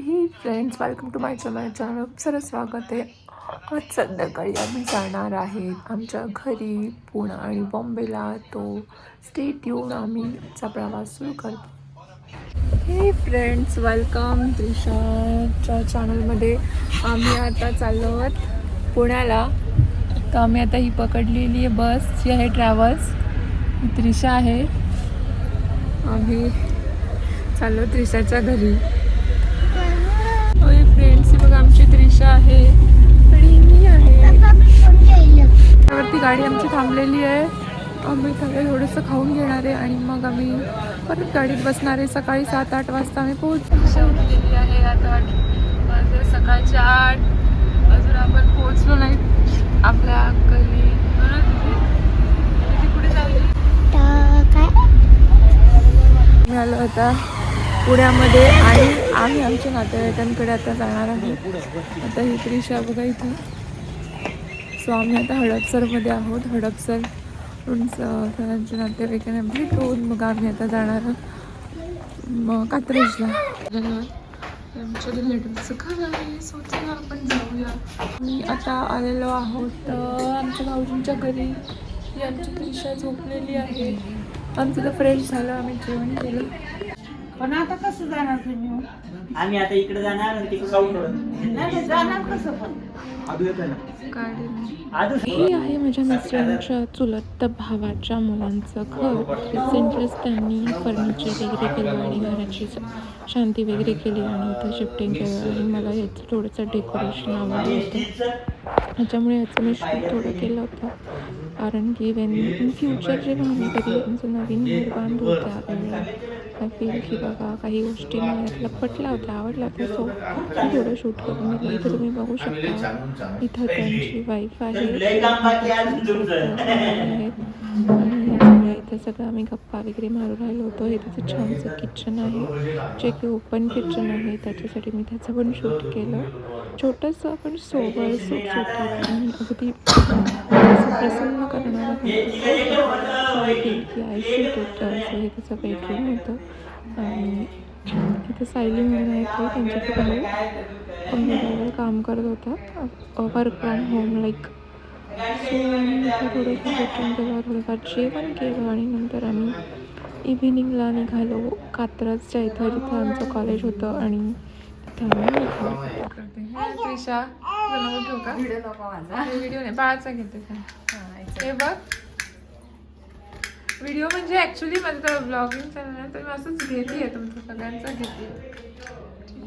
He friends welcome to my channel channel खूप सारं स्वागत आहे आज संध्याकाळी आम्ही जाणार आहेत आमच्या घरी पुणे आणि बॉम्बेला तो स्टेट येऊन आम्हीचा प्रवास सुरू करतो. हे फ्रेंड्स वेलकम त्रिशाच्या चॅनलमध्ये आम्ही आता चाललो आहोत पुण्याला. तर आम्ही आता ही पकडलेली आहे बस जी आहे ट्रॅव्हल्स त्रिशा आहे. आम्ही चाललो त्रिशाच्या घरी. त्रिशा आहे. आणि मी आहे. त्यावरती गाडी आमची थांबलेली आहे. आम्ही सगळे थोडंसं खाऊन घेणार आहे आणि मग आम्ही परत गाडीत बसणार आहे. सकाळी सात आठ वाजता आम्ही पोहोचू. गेलेली आहे आता वाजले सकाळचे आठ. अजून आपण पोहोचलो नाही. आपल्या? दीदी कुठे चालली मी आलो होता पुण्यामध्ये आणि आम्ही आमच्या नातेवाईकांकडे आता जाणार आहोत आता ही त्रिशा बघा इथं. सो आम्ही आता हडपसरमध्ये आहोत. हडपसर सरांच्या नातेवाईकांना भेटून मग आम्ही आता जाणार आहोत. मग कात्रजला. आमच्या रिलेटिव्हचं घर आहे. सो चला आपण जाऊया. मी आता आलेलो आहोत. आमच्या भाऊजींच्या घरी. ही आमची त्रिशा झोपलेली आहे. आमचं तर फ्रेश झालं. आम्ही जेवण केलं. पण आता कसं जाणार तुम्ही? आम्ही आता इकडे जाणार आणि तिकडे नाही नाही, जाणार कसं पण? हे आहे माझ्या मिस्टरांच्या चुलत भावाच्या मुलांचं घर. रिसेंटलीच त्यांनी फर्निचर वगैरे केलं आणि घराची शांती वगैरे केली आणि इथं शिफ्टिंग केलं. आणि मला याचं थोडंसं डेकोरेशन आवडलं होतं. त्याच्यामुळे याचं मी शूट थोडं केलं होतं. कारण की वेन इन फ्युचर जेव्हा आम्ही कधी आमचं नवीन घर बांधू त्यावेळेला फील की बाबा काही गोष्टी मला यातला पटल्या होत्या आवडल्या होत्या सो मी थोडं शूट करून घेतलं. इथं तुम्ही बघू शकता इथं त्यांची वाईफ आहे. आणि इथं सगळं आम्ही गप्पा वगैरे मारू राहिलो होतो. हे त्याचं छानसं किचन आहे. जे की ओपन किचन आहे त्याच्यासाठी मी त्याचं पण शूट केलं. छोटंसं पण शूट केलं आणि अगदी प्रसन्न करणारं की आय शूट इट असं हे त्याचं बेडरूम होतं आणि इथं सायली म्हणून आहे ते त्यांच्याकडे कम्प्युटरवर काम करत होता work from home like so आम्ही इथं थोडंसं शूटिंग केलं थोडंफार जेवण केलं आणि नंतर आम्ही इव्हिनिंगला निघालो. कात्रजच्या इथं जिथं आमचं कॉलेज होतं आणि त्रिशा आम्ही ठेवू का व्हिडिओ नको माझा व्हिडिओ नाही बाळाचा घेते हे बघ व्हिडिओ म्हणजे ॲक्च्युली माझं ब्लॉगिंग चॅनल आहे तर मी असंच घेते आहे तुमचं सगळ्यांचं घेते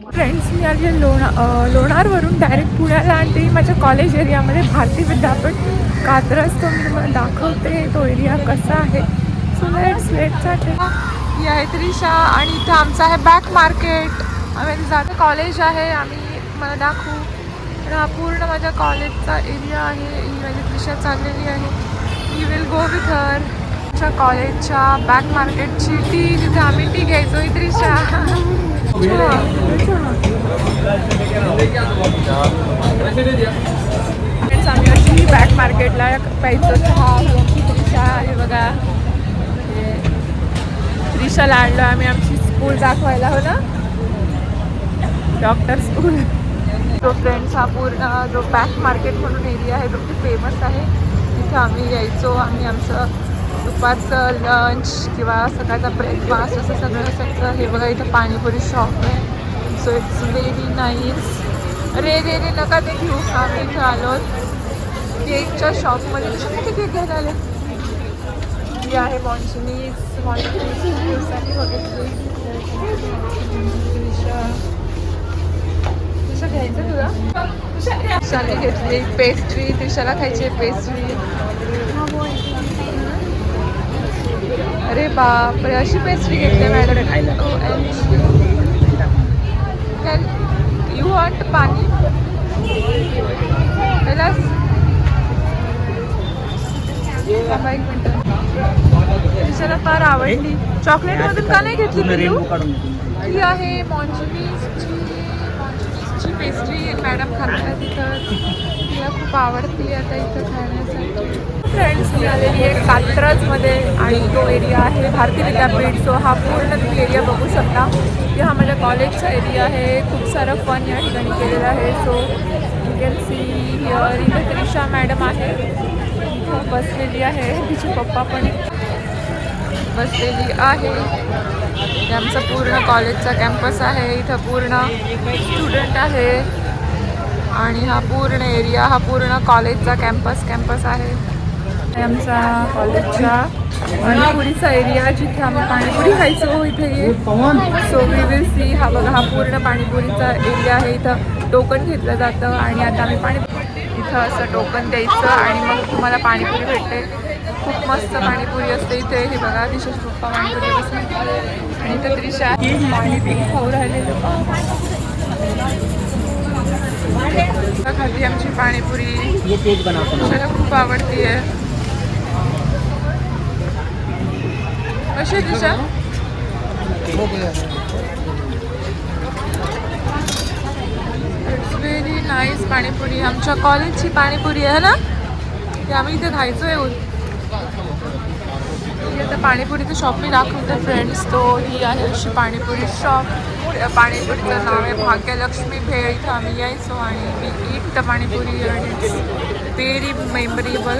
फ्रेंड्स मी आज लोणा लोणारवरून डायरेक्ट पुण्याला आणते माझ्या कॉलेज एरियामध्ये भारती विद्यापीठ कात्रज तो मी तुम्हाला दाखवते. तो एरिया कसा आहे? सो लेट्स लेटसाठी ही आहे त्रिशा आणि इथं आमचं आहे बॅक मार्केट आम्ही जाते कॉलेज आहे आम्ही मला दाखवू. आणि हा पूर्ण माझ्या कॉलेजचा एरिया आहे ही माझी दिशा चाललेली आहे he will go with her आमच्या कॉलेजच्या बॅक मार्केटची टी जिथे आम्ही टी घ्यायचो ही त्रिशा आम्ही अशी बॅक मार्केटला प्यायचो चहा आमची त्रिशा हे बघा. हे त्रिशाला आणलं आम्ही आमची स्कूल दाखवायला हो ना? Doctor school. तो फ्रेंड्स हा पूर्ण जो बॅक मार्केट म्हणून एरिया आहे तो खूप फेमस आहे. तिथे आम्ही यायचो आम्ही आमचं दुपारचं लंच किंवा सकाळचा ब्रेकफास्ट असं सगळं सगळं हे बघा इथं पाणीपुरी शॉप आहे. सो इट्स व्हेरी नाईस रे रे रे नका ते घेऊ. आम्ही इथं आलो. केकच्या शॉपमध्ये कशासाठी केक घ्यायला आले? ही आहे मॉन्सुनीज मॉन्सुनीज दिवसांनी बघितली. घ्यायचं तुला तुषाने घेतली पेस्ट्री तुषाला खायची पेस्ट्री अरे बापरे अशी पेस्ट्री घेतली मॅडम यू वॉन्ट पाणी थांबा एक मिनटं. तुषाला फार आवडली. चॉकलेटमधून का नाही घेतली. ही आहे मॉन्जुनीजची पेस्ट्री मॅडम खातात तिथं. तिला खूप आवडते आता इथं खाण्यासाठी. फ्रेंड्स मी आलेली आहे कात्रजमध्ये आणि तो एरिया आहे भारती विद्यापीठ. सो हा पूर्ण तुम्ही एरिया बघू शकता. की हा माझ्या कॉलेजचा एरिया आहे. खूप सारं फन या ठिकाणी केलेलं आहे. So you can see here इथं त्रिशा मॅडम आहे. बसलेली आहे. तिचे पप्पा पण एक बसलेली आहे. आमचा पूर्ण कॉलेजचा कॅम्पस आहे. इथं पूर्ण स्टुडंट आहे. आणि हा पूर्ण एरिया हा पूर्ण कॉलेजचा कॅम्पस कॅम्पस आहे. आमचा कॉलेजचा पाणीपुरीचा एरिया जिथे आम्ही पाणीपुरी खायचो इथे. सो वी विल सी हा बघा हा पूर्ण पाणीपुरीचा एरिया आहे. इथं टोकन घेतलं जातं आणि आता आम्ही पाणी इथं असं टोकन द्यायचं आणि मग तुम्हाला पाणीपुरी भेटते. खूप मस्त पाणीपुरी असते. इथे हे बघा दिशेश पप्पा पाणीपुरी आणि इथं त्रिशा. पाणीपुरी खाऊ राहिलेलं. खाली आमची पाणीपुरी. ये मला खूप आवडती आहे कशी आहे Disha it's very nice panipuri. आमच्या कॉलेजची पाणीपुरी आहे ना? ते आम्ही इथे खायचो येऊन आता पाणीपुरीचं शॉप मी दाखवते फ्रेंड्स तो ही आहे अशी पाणीपुरी शॉप पाणीपुरीचं नाव आहे भाग्यलक्ष्मी भेळ. इथं आम्ही यायचो आणि मी ईट द पाणीपुरी आणि इट्स व्हेरी मेमरेबल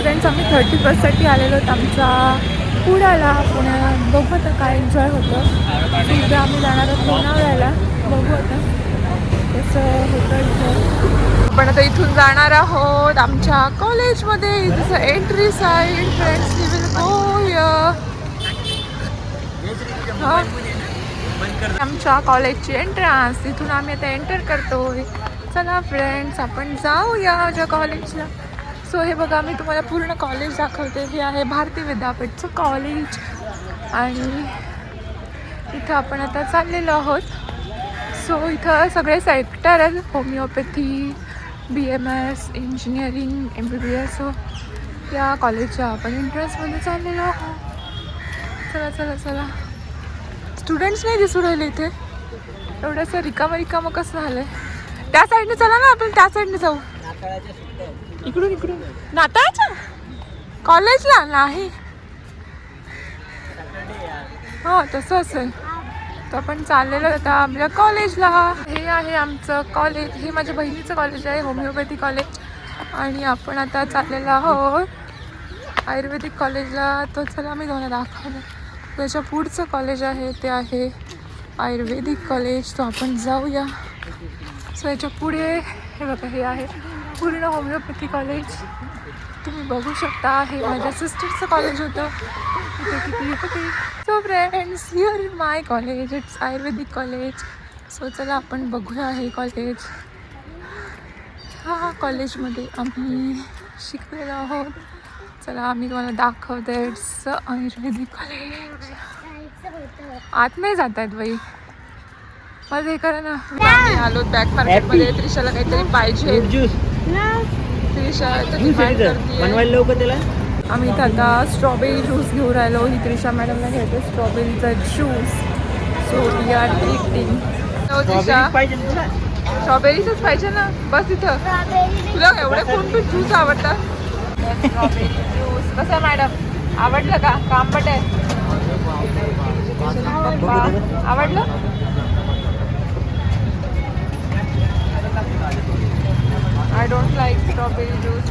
फ्रेंड्स आम्ही थर्टी फर्स्टसाठी आलेलो आहोत आमच्या पुण्याला. पुण्याला बघू आता काय एन्जॉय होतं. उद्या आम्ही जाणार आहोत लोणावळ्याला. बघू आता. आपण आता इथून जाणार आहोत आमच्या कॉलेजमध्ये. जसं entry side friends will go आमच्या कॉलेजची एंट्रन्स तिथून आम्ही आता एंटर करतोय. चला फ्रेंड्स आपण जाऊया माझ्या कॉलेजला. सो हे बघा मी तुम्हाला पूर्ण कॉलेज दाखवते. हे आहे भारती विद्यापीठचं कॉलेज. आणि इथं आपण आता चाललेलो आहोत. सो इथं सगळे सेक्टर आहेत homeopathy B M S engineering M B B S या कॉलेजच्या आपण एंट्रन्समध्ये चाललेलो आहोत चला चला चला. स्टुडंट्स नाही दिसू राहिले इथे. एवढंसं रिकामं रिकामं कसं झालं आहे त्या साईडने चला ना आपण त्या साईडने जाऊ. इकडून इकडून. नाताळाच्या? कॉलेजला नाही. हो तसं असेल. तर आपण चाललेलो आता आपल्या कॉलेजला हे आहे आमचं कॉलेज हे माझ्या बहिणीचं कॉलेज आहे होमिओपॅथी कॉलेज आणि आपण आता चाललेलो आहोत आयुर्वेदिक कॉलेजला तर चला मी तुम्हाला दाखवलं त्याच्या पुढचं कॉलेज आहे ते आहे आयुर्वेदिक कॉलेज तो आपण जाऊया. सो याच्यापुढे हे बघा हे आहे पूर्ण होमिओपॅथी कॉलेज तुम्ही बघू शकता हे माझ्या सिस्टरचं कॉलेज होतं. इथे किती होते. So friends here in my college it's ayurvedic college so चला आपण बघूया हे कॉलेज हा कॉलेजमध्ये आम्ही शिकलेलो आहोत. चला आम्ही तुम्हाला दाखवते इट्स आयुर्वेदिक कॉलेज आत नाही जात आहेत बाई. माझं हे करा ना. आलो बॅक मार्केटमध्ये त्रिशाला काहीतरी पाहिजे. ज्यूस त्रिशा बनवायला लवकर त्याला? आम्ही इथं आता स्ट्रॉबेरी ज्यूस घेऊन राहिलो. ही त्रिशा मॅडमला घ्यायचं स्ट्रॉबेरीचा juice so we are Trisha तुला? स्ट्रॉबेरीचंच पाहिजे ना? बस इथं. तुला एवढे कोण पण ज्यूस आवडतात? स्ट्रॉबेरी ज्यूस कसं आहे मॅडम आवडलं का? का आंबट आहे आवडलं? डोंट लाईक स्ट्रॉबेरी ज्यूस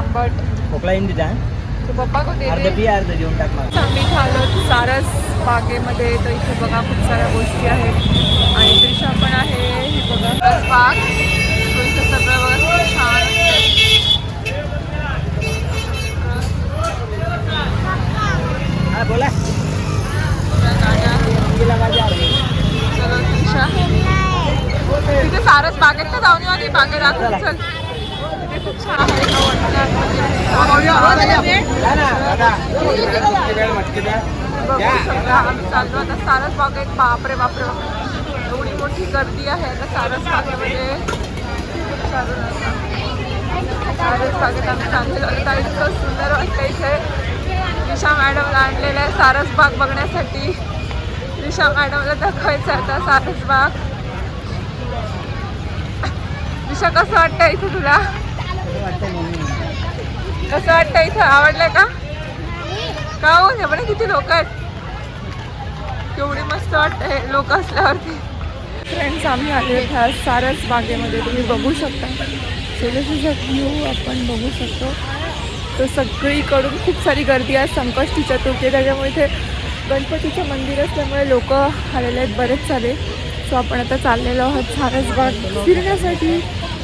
आंबट खोकला येऊन तिचा तो पप्पा को दे अर्ध दे. पी अर्ध देऊन टाक मला. आम्ही झालो सारस बागेमध्ये तर इथे बघा खूप साऱ्या गोष्टी आहेत. आणि त्रिशा पण आहे ही बघा. बाग. सगळं बघा छान बोला. तिथे सारस बागेत ना जाऊन येऊ बागेत. दाखवून चल. चाललो आता सारस बाग एक बापरे बापरे एवढी मोठी गर्दी आहे आता सारस बागेमध्ये सारस बागेत आम्ही चाललेलो आता इतकं सुंदर वाटतं इथे दिशा मॅडमला आणलेलं आहे सारस बाग बघण्यासाठी दिशा मॅडमला दाखवायचं आता सारस बाग दिशा कसं वाटतं इथे तुला वाटतं कसं वाटतं इथं? आवडलं का? का हो? हे पण किती लोक आहेत. केवढी मस्त वाटतं हे लोक असल्यावरती. फ्रेंड्स आम्ही आले ह्या सारस बागेमध्ये. तुम्ही बघू शकता. व्ह्यू आपण बघू शकतो. तर सगळीकडून खूप सारी गर्दी आहे. संकष्टी चतुर्थी आहे, त्याच्यामुळे इथे गणपतीचं मंदिर असल्यामुळे लोक आलेले आहेत बरेच सारे. सो आपण आता चाललेलो आहोत सारसबाग फिरण्यासाठी.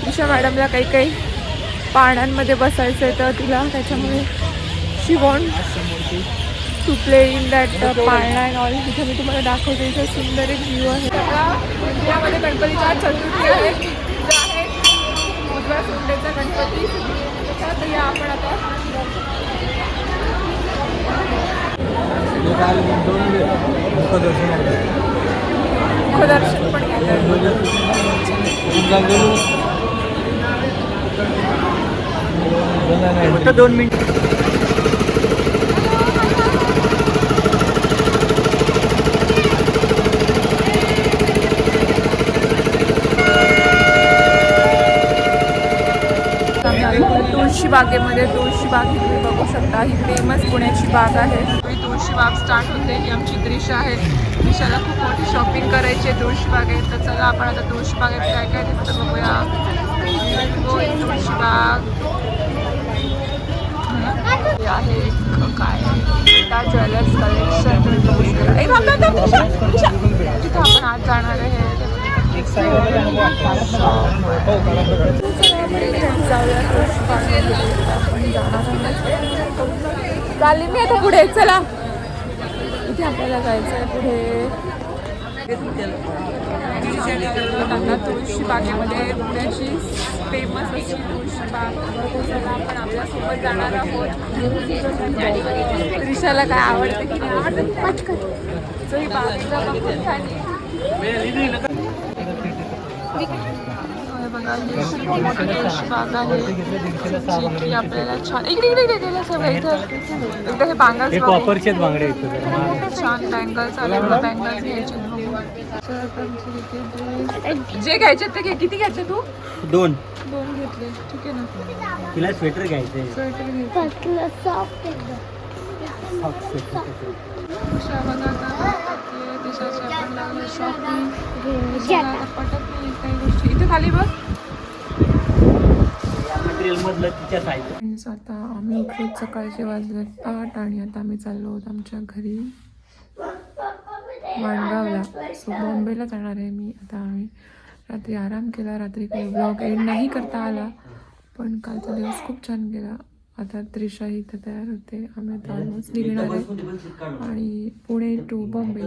दिशा मॅडमला काही काही पाण्यामध्ये बसायचं आहे तर तिला त्याच्यामुळे she want to play in that पाळणा अँड ऑल तिथे मी तुम्हाला दाखवते इथे सुंदर एक व्ह्यू आहे. बघा, मंदिरामध्ये गणपतीचा चतुर्थी आहे. जो आहे उजव्या सोंडेचा गणपती. तर या आपण आता. मुखदर्शन. पण घेतात फक्त दोन मिनिट. तुळशी बागेमध्ये तुळशी बाग ही तुम्ही बघू शकता. ही फेमस पुण्याची बाग आहे. तुळशी बाग स्टार्ट होते ही आमची द्रिशा आहे. दिशाला खूप मोठी शॉपिंग करायची आहे तुळशी बागेत तर चला आपण आता तुळशी बागेत काय काय दिसतं बघूया. हो, तुळशी बाग आहे काय त्या ज्वेलर्स कलेक्शन तिथं आपण आज जाणार आहे. चालेल मी आता पुढे चला. इथे आपल्याला जायचं आहे पुढे. तुळशी बागेमध्ये पुण्याची फेमस अशी तुळशी बाग चला आपण आपल्यासोबत जाणार आहोत रिशाला काय आवडतं की नाही आवडतं पटकन ही बागेला बघून झाली बघा खूप मोठी तुळशी बाग आहे जी आपल्याला छान इकडे इकडे गेलं सगळं इथं एकदा हे बांगल्स छान बँगल्स आले बँगल्स घ्यायचे जे घ्यायचे ते घे. किती घ्यायचे तू? दोन. दोन घेतले. ठीक आहे ना. तिला स्वेटर घ्यायचे स्वेटर घे. आपण लागली शॉपिंग पटत नाही काही गोष्टी. इथे खाली बघ. आता आम्ही इकडेच सकाळचे वाजलेत आठ आणि आता आम्ही चाललो आहोत आमच्या घरी. माणगावला सो बॉम्बेला जाणार आहे मी. आता आम्ही रात्री आराम केला. रात्री काही ब्लॉग एंड नाही करता आला. पण कालचा दिवस खूप छान गेला. आता त्रिशा इथं तयार होते. आम्ही आता ऑलमोस्ट निघणार आहे. आणि पुणे टू बॉम्बे.